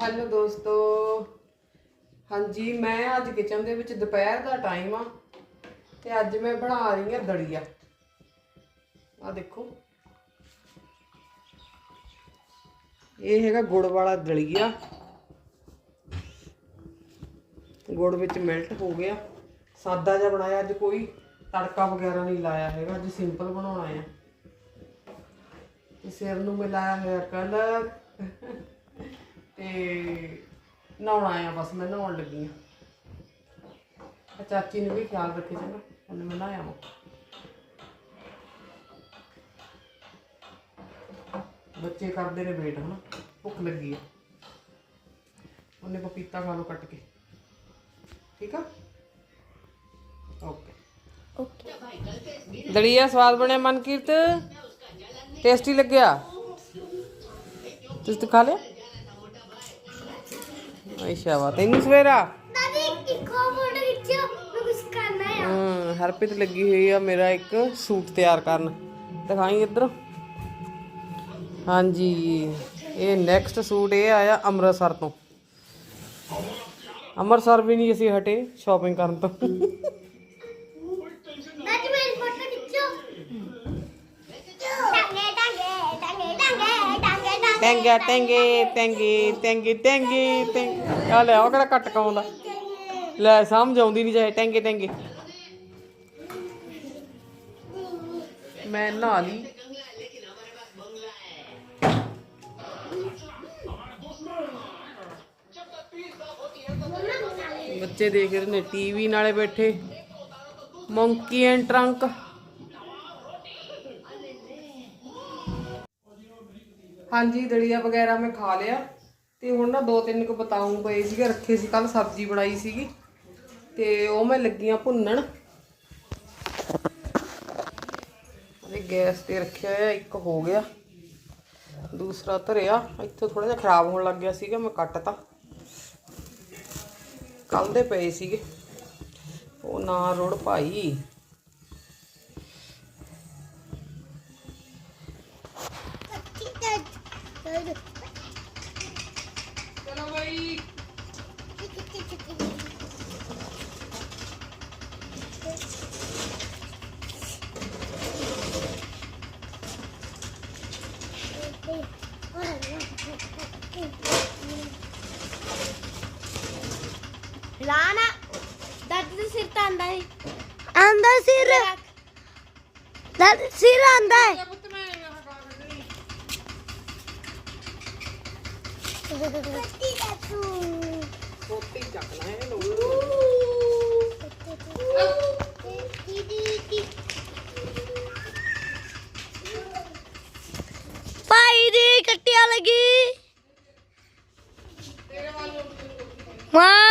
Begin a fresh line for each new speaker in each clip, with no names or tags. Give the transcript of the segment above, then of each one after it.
Hello ਦੋਸਤੋ। ਹਾਂਜੀ, ਮੈਂ ਅੱਜ ਕਿਚਨ ਦੇ ਵਿੱਚ ਦੁਪਹਿਰ ਦਾ ਟਾਈਮ ਆ ਤੇ ਅੱਜ ਮੈਂ ਬਣਾ ਰਹੀ ਹਾਂ ਦਲੀਆ। ਆ ਦੇਖੋ। ਇਹ ਹੈਗਾ ਗੁੜ ਵਾਲਾ ਦਲੀਆ। ਗੁੜ ਵਿੱਚ ਮੈਲਟ ਹੋ ਗਿਆ। ਸਾਦਾ ਜਿਹਾ ਬਣਾਇਆ ਅੱਜ ਕੋਈ। ਤੜਕਾ ਵਗੈਰਾ ਨਹੀਂ ਲਾਇਆ ਹੈਗਾ, ਅੱਜ ਸਿੰਪਲ ਬਣਾਉਣਾ ਆ। ਤੇ ਸਿਰ ਨੂੰ ਮਿਲਾਇਆ ਹੋਇਆ ਕਲਰ ਤੇ ਨਹਾਉਣਾ ਆ ਬਸ, ਮੈਂ ਨਹਾਉਣ ਲੱਗੀ ਆ। ਚਾਚੀ ਨੂੰ ਵੀ ਖਿਆਲ ਰੱਖੇ ਚੰਗਾ ਉਹਨੇ ਮੈਂ ਨਹਾਇਆ ਵਾ। ਬੱਚੇ ਕਰਦੇ ਨੇ ਵੇਟ ਹਨਾ, ਭੁੱਖ ਲੱਗੀ ਆ। ਉਹਨੇ ਪਪੀਤਾ ਖਾ ਲਓ ਕੱਟ ਕੇ। ਠੀਕ ਆ? ਓਕੇ।
ਓਕੇ
ਦਲੀਆ ਸਵਾਦ ਬਣਿਆ, ਮਨਕੀਰਤ? ਟੇਸਟੀ ਲੱਗਿਆ? ਤੁਸੀਂ ਖਾ ਲਿਆ? ਅੱਛਾ ਵਾ ਤੈਨੂੰ ਸਵੇਰਾ?
ਦਾਦੀ ਇੱਕ ਫੋਟੋ ਖਿੱਚੋ ਮੈਂ ਕੁਝ ਕਰਨਾ ਹੈ
ਹੂੰ ਹਰਪ੍ਰੀਤ ਲੱਗੀ ਹੋਈ ਆ ਮੇਰਾ ਇੱਕ ਸੂਟ ਤਿਆਰ ਕਰਨ। ਦਿਖਾਈ ਇੱਧਰ? ਹਾਂਜੀ ਇਹ ਨੈਕਸਟ ਸੂਟ ਇਹ ਆਇਆ ਅੰਮ੍ਰਿਤਸਰ ਤੋਂ। ਅੰਮ੍ਰਿਤਸਰ ਵੀ ਨਹੀਂ ਅਸੀਂ ਹਟੇ ਸ਼ਾਪਿੰਗ ਕਰਨ ਤੋਂ।
ਟਾਂਗੇ, ਟੈਂਗਾ, ਟੈਂਗੇ ਟੈਂਗੇ ਟੈਂਗੇ
ਟੈਂਗੇ ਟੈਂਗੇ ਆ ਲੈ ਉਹ ਕਿਹੜਾ ਕੱਟ ਕਾਉਂਦਾ ਲੈ, ਸਮਝ ਆਉਂਦੀ ਨਹੀਂ ਚਾਹੇ, ਟੈਂਗੇ ਟੈਂਗੇ। ਮੈਂ ਨਹਾ ਲਈ। ਬੱਚੇ ਦੇਖ ਰਹੇ ਨੇ, ਟੀਵੀ ਨਾਲੇ ਬੈਠੇ। ਮੰਕੀ ਐਂਡ ਟਰੰਕ ਹਾਂਜੀ, ਦਲੀਆ ਵਗੈਰਾ ਮੈਂ ਖਾ ਲਿਆ। ਤੇ ਹੁਣ ਨਾ ਦੋ ਤਿੰਨ ਕੁ ਬਤਾਉਂ ਪਏ ਸੀਗੇ, ਰੱਖੇ ਸੀ ਕੱਲ ਸਬਜ਼ੀ ਬਣਾਈ ਸੀਗੀ। ਤੇ ਉਹ ਮੈਂ ਲੱਗੀਆਂ ਭੁੰਨਣ। ਅਰੇ ਗੈਸ ਤੇ ਰੱਖਿਆ ਹੋਇਆ, ਇੱਕ ਹੋ ਗਿਆ। ਦੂਸਰਾ ਧਰਿਆ। ਇੱਥੋਂ ਥੋੜਾ ਜਿਹਾ ਖਰਾਬ ਹੋਣ ਲੱਗ ਗਿਆ ਸੀਗਾ, ਮੈਂ ਕੱਟਤਾ। ਕੱਲ ਦੇ ਪਏ ਸੀਗੇ। ਉਹ ਨਾ ਰੁੜ ਭਾਈ ਚਲੋ ਬਈ
ਲਾਣਾ ਦਾਦੀ ਦੇ ਸਿਰ ਤਾਂ ਆਂਦਾ ਹੈ ਆਂਦਾ ਸਿਰ ਦਾਦੀ ਸਿਰ ਆਂਦਾ ਹੈ ਕੱਤੀ ਦਾ ਤੂੰ
ਸੋਤੀ ਚੱਕਣਾ ਹੈ ਲੋ
ਭਾਈ ਦੀ ਕੱਟਿਆ ਲੱਗੀ ਮਾਂ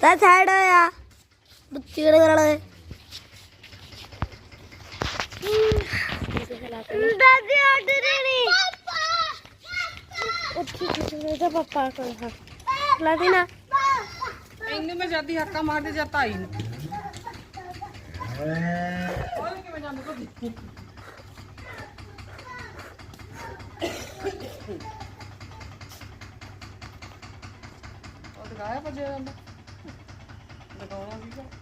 ਤਾਂ ਸਾਈਡ ਹੋਇਆ ਬੱਤੀ ਕਿਹੜੇ ਕਰਣਾ ਹੈ ਦਾਦੀ ਆਰਡਰ ਨਹੀਂ ਪਾਪਾ ਉੱਠੀ ਕਿਤੇ ਦਾ ਪਾਪਾ ਕੋਲ ਹਾਂ ਲਾਦੀ ਨਾ
ਇਹਨੂੰ ਮੈਂ ਜਦੀ ਹੱਕਾ ਮਾਰਦੇ ਜਾਂ ਤਾਈ ਨੂੰ ਉਹ ਕਿਵੇਂ ਜਾਂਦੇ ਭਾਬੀ ਉਹ ਦਿਖਾਇਆ ਭੱਜਿਆ ਜਾਂਦਾ। ਦਿਖਾਉਣਾ ਸੀਗਾ।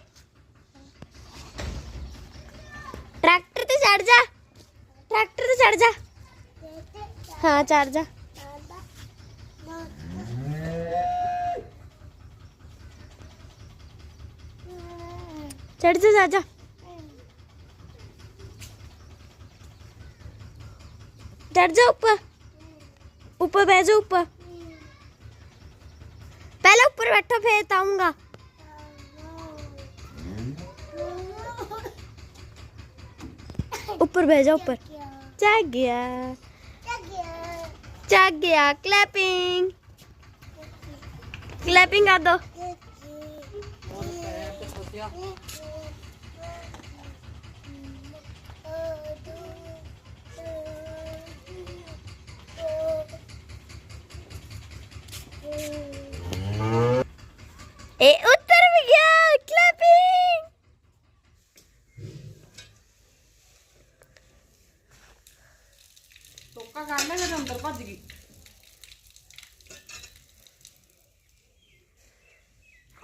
ਟਰੈਕਟਰ ਤੇ ਚੜ ਜਾ। ਟਰੈਕਟਰ ਤੇ ਚੜ ਜਾ। ਹਾਂ, ਚੜ ਜਾ। ਚੜ ਜਾ ਜਾ ਜਾ। ਚੜ ਜਾ ਉੱਪਰ। ਉੱਪਰ ਬਹਿ ਉੱਪਰ। ਪਹਿਲਾਂ ਉੱਪਰ ਬੈਠੋ, ਫੇਰ ਤਾਉਂਗਾ ऊपर बैठ जाओ ऊपर चढ़ गया चढ़ गया क्लैपिंग क्लैपिंग कर दो ए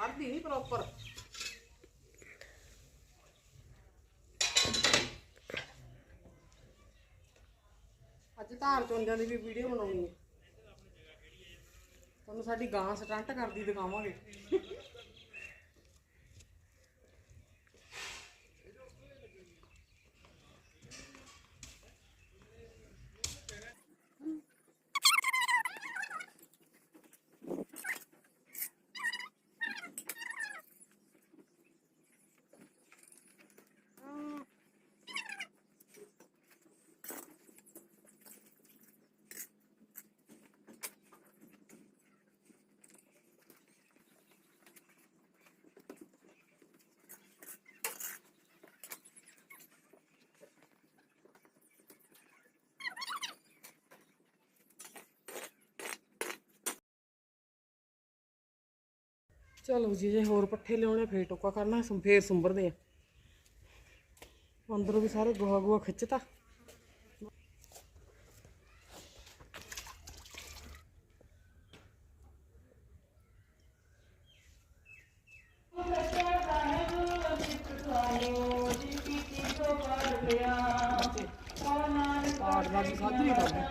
ਖੜਦੀ ਨਹੀਂ ਪ੍ਰੋਪਰ ਅੱਜ ਧਾਰ ਚੋਂਦਿਆਂ ਦੀ ਵੀ ਵੀਡੀਓ ਬਣਾਉਣੀ ਹੈ। ਤੁਹਾਨੂੰ ਸਾਡੀ ਗਾਂ ਸਟੰਟ ਕਰਦੀ ਦਿਖਾਵਾਂਗੇ। ਚਲੋ ਜੀ ਜੇ ਹੋਰ ਪੱਠੇ ਲਿਆਉਣੇ ਫੇਰ ਟੋਕਾ ਕਰਨਾ, ਸੁੰ- ਫੇਰ ਸੁੰਬਰਦੇ ਆ। ਅੰਦਰੋਂ ਵੀ ਸਾਰੇ ਗੋਹਾ ਗੋਹਾ ਖਿੱਚਤਾ। ਕਾਟ ਦਾ ਵੀ ਸਾਧੀ ਕਰਦੇ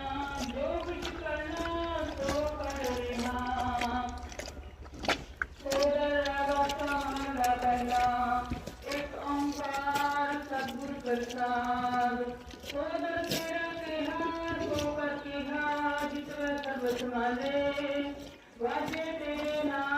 ਪ੍ਰਸਾਦ ਸੋਦਰ ਤੇਰਾ ਕਿਹਾਰ ਕੋ ਕਰ ਕਿਹਾ ਜਿਤਵੇ ਸਰਬ ਸਮਾਲੇ ਵਾਜੇ ਤੇਰੇ ਨਾਮ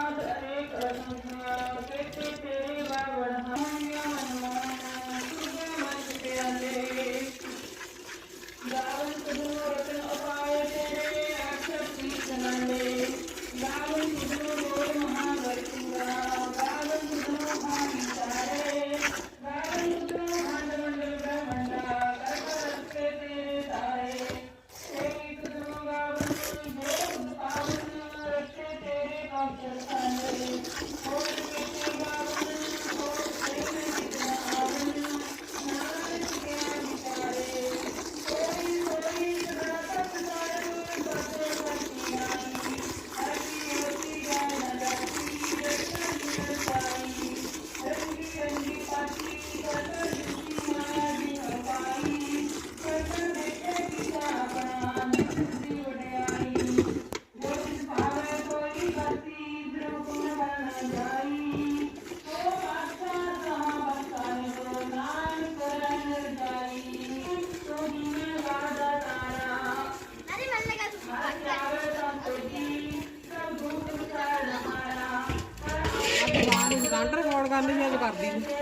ਕਾਂਟਰ ਰਿਕਾਰਡ ਕਰਨੀ ਸੀ ਅੱਜ ਕਰਦੀ ਨੀ।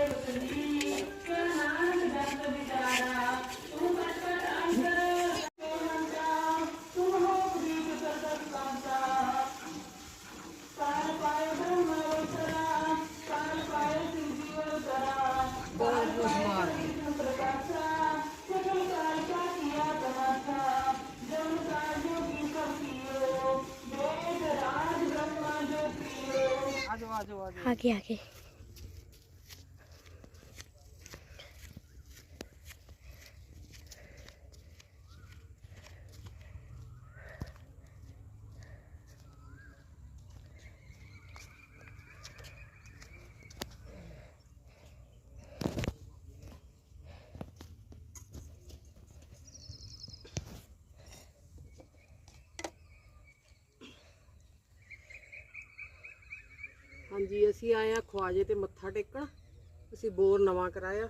आगे आगे
ਹਾਂਜੀ ਅਸੀਂ ਆਏ ਆ ਖਵਾਜੇ ਤੇ ਮੱਥਾ ਟੇਕਣ। ਅਸੀਂ ਬੋਰ ਨਵਾਂ ਕਰਾਇਆ।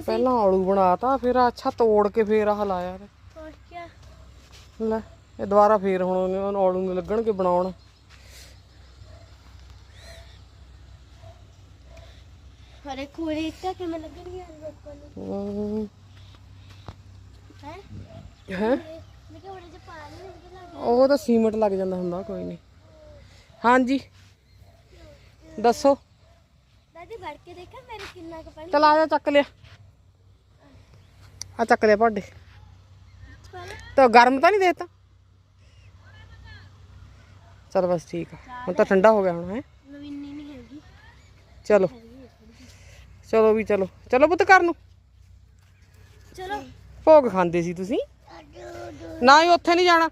ਪਹਿਲਾਂ ਆਲੂ ਬਣਾਤਾ ਫਿਰ ਅੱਛਾ ਤੋੜ ਕੇ ਫੇਰ ਆਹ ਲਾਇਆ ਤੇ। ਲੈ ਇਹ ਦੁਬਾਰਾ ਫੇਰ ਹੁਣ ਉਹਨੇ- ਆਲੂ ਨੂੰ ਲੱਗਣਗੇ ਬਣਾਉਣ।
ਹਰੇ ਕੋਲੇ ਇੱਕਾ ਕਿਵੇਂ ਲੱਗਣਗੇ ਯਾਰ ਲੋਕਾਂ ਨੂੰ
ਹਮ, ਹੈ? ਉਹ ਤਾਂ ਸੀਮਟ ਲੱਗ ਜਾਂਦਾ ਹੁੰਦਾ ਕੋਈ ਨਹੀਂ। ਹਾਂਜੀ। ਦੱਸੋ।
ਦਾਦੀ ਵੜ ਕੇ ਦੇਖਾ ਮੇਰੇ ਕਿੰਨਾ ਕੁ ਪਾਣੀ
ਚਲ ਜਾ ਚੱਕ ਲਿਆ। ਆ ਚੱਕ ਲਿਆ ਭਾਂਡੇ। ਤਾਂ ਗਰਮ ਤਾਂ ਨਹੀਂ ਦੇਤਾ? ਚਲ ਬਸ ਠੀਕ ਆ। ਹੁਣ ਤਾਂ ਠੰਡਾ ਹੋ ਗਿਆ ਹੁਣ ਹੈ। ਚਲੋ। ਚਲੋ ਵੀ ਚਲੋ। ਚਲੋ ਪੁੱਤ ਘਰ ਨੂੰ।
ਚਲੋ।
ਭੋਗ ਖਾਂਦੇ ਸੀ ਤੁਸੀਂ? ਨਾ ਹੀ ਉੱਥੇ ਨਹੀਂ ਜਾਣਾ।